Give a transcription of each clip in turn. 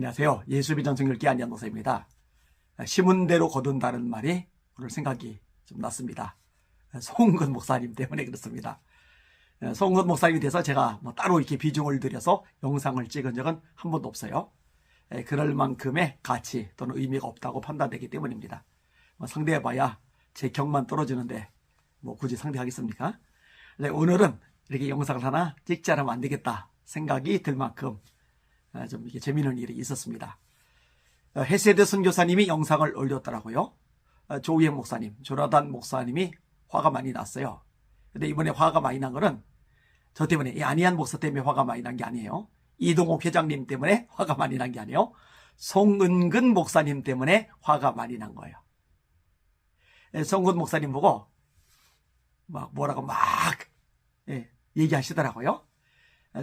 안녕하세요. 예수비전 성결기 안녕노사입니다. 심은대로 거둔다는 말이 오늘 생각이 좀 났습니다. 송근 목사님 때문에 그렇습니다. 송근 목사님에 대해서 제가 뭐 따로 이렇게 비중을 들여서 영상을 찍은 적은 한 번도 없어요. 에, 그럴 만큼의 가치 또는 의미가 없다고 판단되기 때문입니다. 뭐 상대해봐야 제 격만 떨어지는데 뭐 굳이 상대하겠습니까? 네, 오늘은 이렇게 영상을 하나 찍지 않으면 안 되겠다 생각이 들 만큼 아, 좀 이게 재미있는 일이 있었습니다. 어, 헤세드 선교사님이 영상을 올렸더라고요. 어, 조우행 목사님, 조라단 목사님이 화가 많이 났어요. 근데 이번에 화가 많이 난 거는 저 때문에 이 안희한 목사 때문에 화가 많이 난 게 아니에요. 이동욱 회장님 때문에 화가 많이 난 게 아니에요. 송은근 목사님 때문에 화가 많이 난 거예요. 예, 송근 목사님 보고 막 뭐라고 막 예, 얘기하시더라고요.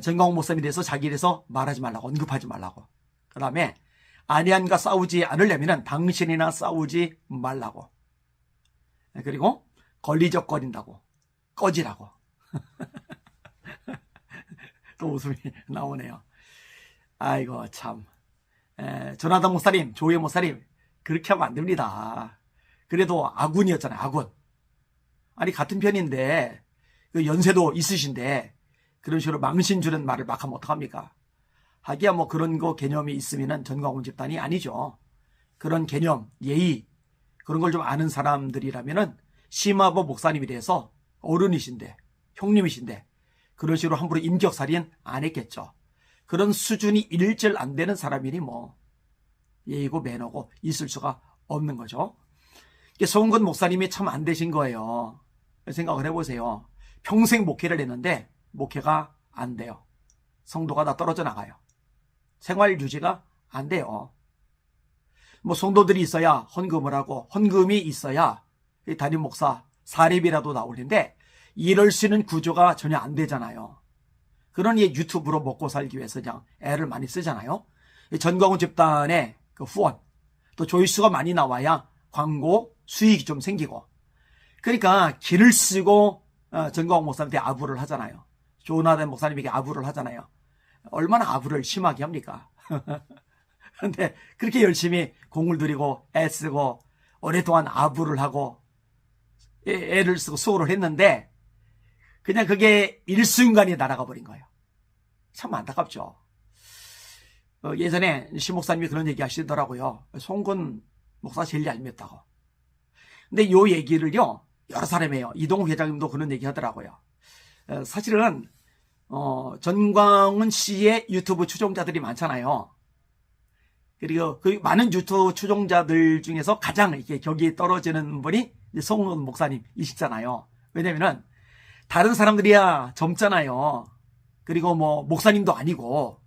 전광훈 목사님에 대해서 자기에 대해서 말하지 말라고 언급하지 말라고. 그 다음에 아니안과 싸우지 않으려면 당신이나 싸우지 말라고. 그리고 걸리적거린다고 꺼지라고. 또 웃음이 나오네요. 아이고 참. 에, 조나단 목사님, 조혜 목사님 그렇게 하면 안 됩니다. 그래도 아군이었잖아요. 아군. 아니 같은 편인데 그 연세도 있으신데 그런 식으로 망신 주는 말을 막 하면 어떡합니까? 하기야 뭐 그런 거 개념이 있으면은 전광훈 집단이 아니죠. 그런 개념, 예의, 그런 걸 좀 아는 사람들이라면은 심화보 목사님에 대해서 어른이신데, 형님이신데, 그런 식으로 함부로 임격살인 안 했겠죠. 그런 수준이 일절 안 되는 사람이니 뭐, 예의고 매너고 있을 수가 없는 거죠. 송근 목사님이 참 안 되신 거예요. 생각을 해보세요. 평생 목회를 했는데, 목회가 안 돼요. 성도가 다 떨어져 나가요. 생활 유지가 안 돼요. 뭐 성도들이 있어야 헌금을 하고 헌금이 있어야 이 담임 목사 사립이라도 나올 텐데 이럴 수 있는 구조가 전혀 안 되잖아요. 그러니 유튜브로 먹고 살기 위해서 그냥 애를 많이 쓰잖아요. 이 전광훈 집단의 그 후원 또 조회수가 많이 나와야 광고 수익이 좀 생기고 그러니까 길을 쓰고 어, 전광훈 목사님한테 아부를 하잖아요. 조나단 목사님에게 아부를 하잖아요. 얼마나 아부를 심하게 합니까? 근데 그렇게 열심히 공을 들이고 애쓰고 오랫동안 아부를 하고 애- 애를 쓰고 수고를 했는데 그냥 그게 일순간에 날아가 버린 거예요. 참 안타깝죠. 어, 예전에 시 목사님이 그런 얘기 하시더라고요. 송근 목사 제일 얄미웠다고. 근데 요 얘기를요, 여러 사람이 해요. 이동욱 회장님도 그런 얘기 하더라고요. 어, 사실은 어, 전광훈 씨의 유튜브 추종자들이 많잖아요. 그리고 그 많은 유튜브 추종자들 중에서 가장 이렇게 격이 떨어지는 분이 송은 목사님이시잖아요. 왜냐면은 다른 사람들이야 젊잖아요. 그리고 뭐 목사님도 아니고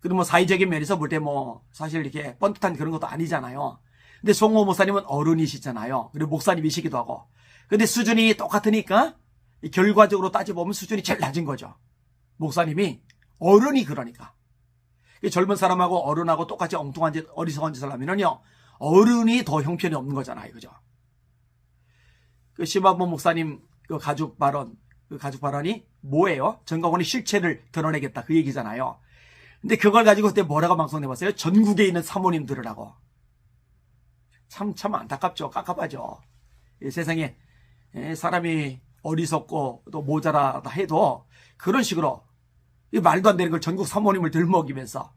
그리고 뭐 사회적인 면에서 볼 때 뭐 사실 이렇게 뻔듯한 그런 것도 아니잖아요. 근데 송호 목사님은 어른이시잖아요. 그리고 목사님이시기도 하고. 근데 수준이 똑같으니까 결과적으로 따져보면 수준이 제일 낮은 거죠. 목사님이 어른이 그러니까. 이 젊은 사람하고 어른하고 똑같이 엉뚱한 짓, 어리석은 짓을 하면은요, 어른이 더 형편이 없는 거잖아요. 그죠? 그 심한보 목사님 그 가족 발언, 그 가족 발언이 뭐예요? 전광훈의 실체를 드러내겠다. 그 얘기잖아요. 근데 그걸 가지고 그때 뭐라고 방송해봤어요? 전국에 있는 사모님 들으라고. 참, 참 안타깝죠. 깝깝하죠. 이 세상에 예, 사람이 어리석고 또 모자라다 해도 그런 식으로 이 말도 안 되는 걸 전국 사모님을 들먹이면서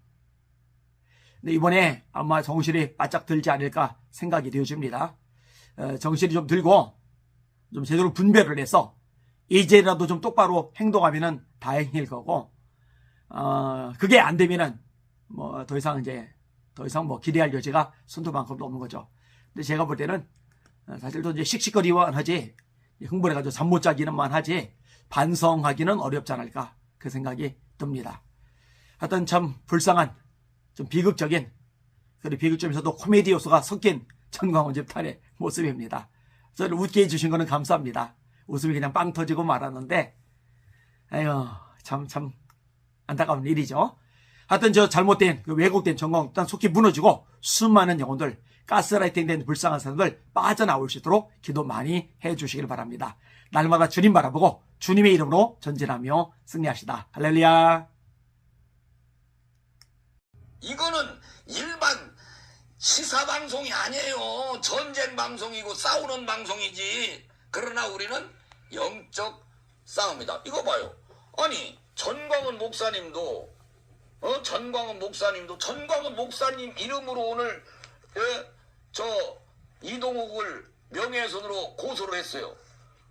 근데 이번에 아마 정신이 바짝 들지 않을까 생각이 되어집니다. 어, 정신이 좀 들고 좀 제대로 분별을 해서 이제라도 좀 똑바로 행동하면은 다행일 거고 어, 그게 안 되면은 뭐 더 이상 이제 더 이상 뭐 기대할 여지가 손도만큼도 없는 거죠. 근데 제가 볼 때는 어, 사실 또 이제 씩씩거리만 하지 흥분해가지고 잠 못 자기는 만 하지 반성하기는 어렵지 않을까 그 생각이 듭니다. 하여튼 참 불쌍한 좀 비극적인 그리고 비극점에서도 코미디 요소가 섞인 전광훈 집단의 모습입니다. 저를 웃게 해주신 거는 감사합니다. 웃음이 그냥 빵 터지고 말았는데 아유 참 참 안타까운 일이죠. 하여튼 저 잘못된 그 왜곡된 전광훈 집단 속히 무너지고 수많은 영혼들 가스라이팅 된 불쌍한 사람들 빠져나올 수 있도록 기도 많이 해주시길 바랍니다. 날마다 주님 바라보고 주님의 이름으로 전진하며 승리하시다. 할렐루야. 이거는 일반 시사 방송이 아니에요. 전쟁 방송이고 싸우는 방송이지. 그러나 우리는 영적 싸움이다. 이거 봐요. 아니 전광훈 목사님도 어 전광훈 목사님도 전광훈 목사님 이름으로 오늘 예, 저 이동욱을 명예훼손으로 고소를 했어요.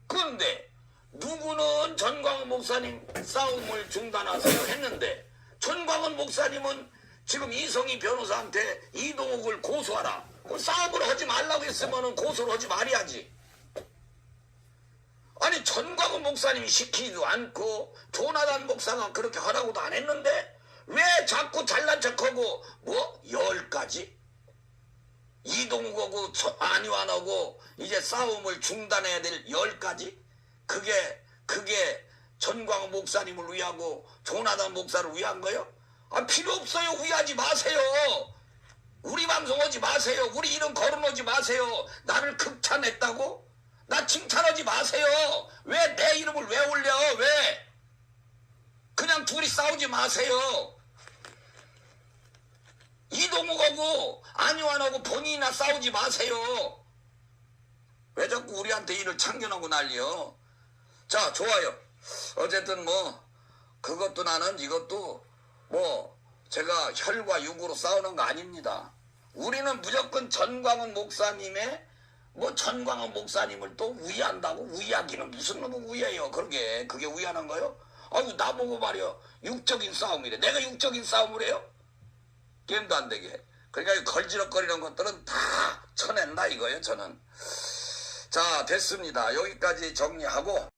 그런데 누구는 전광훈 목사님 싸움을 중단하세요 했는데 전광훈 목사님은 지금 이성희 변호사한테 이동욱을 고소하라. 그 싸움을 하지 말라고 했으면 고소를 하지 말아야지. 아니 전광훈 목사님이 시키지도 않고 조나단 목사가 그렇게 하라고도 안 했는데 왜 자꾸 잘난 척하고 뭐 열까지 이동욱하고 저- 안희환하고 이제 싸움을 중단해야 될 열까지 그게 그게 전광훈 목사님을 위하고 조나단 목사를 위한 거요? 아 필요 없어요 위하지 마세요. 우리 방송 오지 마세요. 우리 이름 거론하지 마세요. 나를 극찬했다고? 나 칭찬하지 마세요. 왜 내 이름을 왜 올려? 왜? 그냥 둘이 싸우지 마세요. 이동욱하고 안유환하고 본인이나 싸우지 마세요. 왜 자꾸 우리한테 일을 참견하고 난리요? 자, 좋아요. 어쨌든 뭐 그것도 나는 이것도 뭐 제가 혈과 육으로 싸우는 거 아닙니다. 우리는 무조건 전광훈 목사님의 뭐 전광훈 목사님을 또 우위한다고 우위하기는 무슨 놈의 우위예요? 그러게 그게 우위하는 거요? 아유 나보고 말이요 육적인 싸움이래. 내가 육적인 싸움을 해요? 게임도 안 되게. 그러니까 이 걸지럭거리는 것들은 다 쳐낸다 이거예요 저는. 자 됐습니다. 여기까지 정리하고